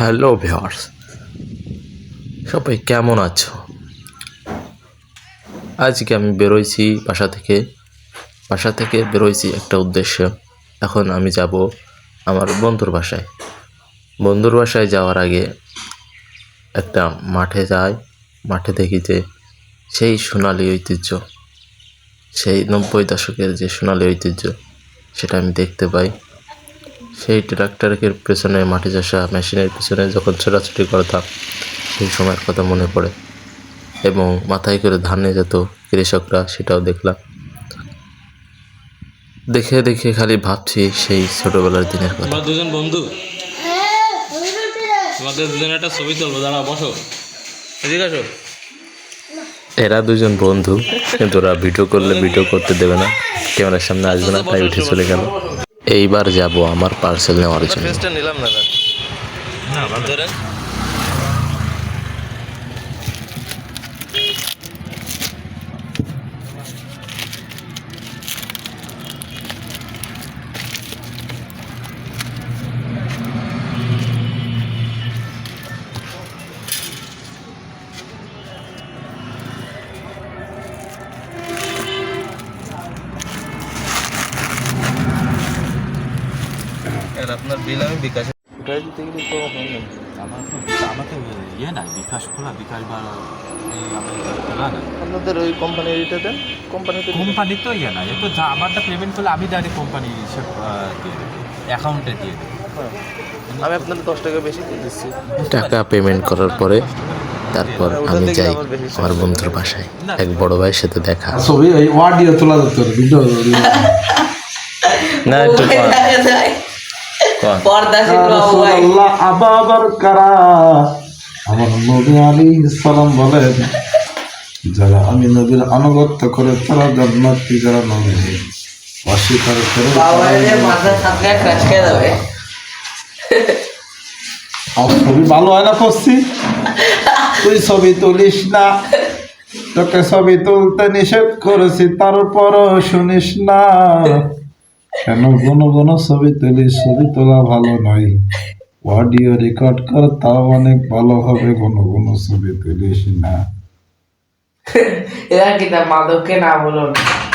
Hello viewers সবাই কেমন আছো? আজকে আমি বেরোইছি বাসা থেকে। বাসা থেকে বেরোইছি একটা উদ্দেশ্য। এখন আমি যাব আমার বন্ধুর বাসায়। বন্ধুর বাসায় যাওয়ার আগে একটা মাঠে যাই। মাঠে দেখি যে সেই সোনালি ঐতিহ্য, সেই নব্বই দশকের যে সোনালি ঐতিহ্য, সেটা আমি দেখতে পাই। সেই ট্রাক্টরের পেছনে মাটি চাষা মেশিনের পিছনে যখন ছোটাছুটি করতাম সেই সময়ের কথা মনে পড়ে। এবং মাথায় করে ধান নিয়ে যেত কৃষকরা সেটাও দেখলাম। দেখে দেখে খালি ভাবছি সেই ছোটবেলার দিনের কথা। দুজন বন্ধু? তোমাদের একটা ছবি তুলবো দাঁড়া বসো। এদিকে আসো। এরা দুজন বন্ধু কিন্তু ওরা ভিডিও করলে ভিডিও করতে দেবে না। ক্যামেরার সামনে আসবে না তাই উঠে চলে গেল। এইবার যাব আমার পার্সেল নেওয়ার জন্য। নিলাম না আপনার বিল আমি বিকাশে উঠাই দিতে গেলে তো হয় না। আমার তো আমার ইয়ে নাই বিকাশ খোলা বিকাশ বা খোলা না আপনাদের ওই কোম্পানির এটা দেন? কোম্পানিতে কোম্পানি তো ইয়ে না এ তো যা আমারটা পেমেন্ট করলে আমি ডাইরেক্ট কোম্পানি হিসেব দিয়ে দেবো অ্যাকাউন্টে দিয়ে দেবো। আমি আপনাদের দশ টাকা বেশি দিয়ে দিচ্ছি। টাকা পেমেন্ট করার পরে তারপর আমি যাই আমার বন্ধুর বাসায়। এক বড় ভাইয়ের সাথে দেখা। ছবি তোলা ভিডিও না একটু আমার নবী আলী সালাম বলেন যারা আমি নবীর আনুগত্য করে তারা জান্নাতি যারা নবী অস্বীকার করে আমার ছবি ভালো হয় না করছি? তুই ছবি তুলিস না। তোকে ছবি তুলতে নিষেধ করেছি তারপরও শুনিস না। কেন ঘন ঘন ছবি তুলি, ছবি তোলা ভালো নয়। অডিও রেকর্ড কর, তাও অনেক ভালো হবে ঘন ঘন ছবি তুলিস না। এরা কিনা মাদককে না বলো না।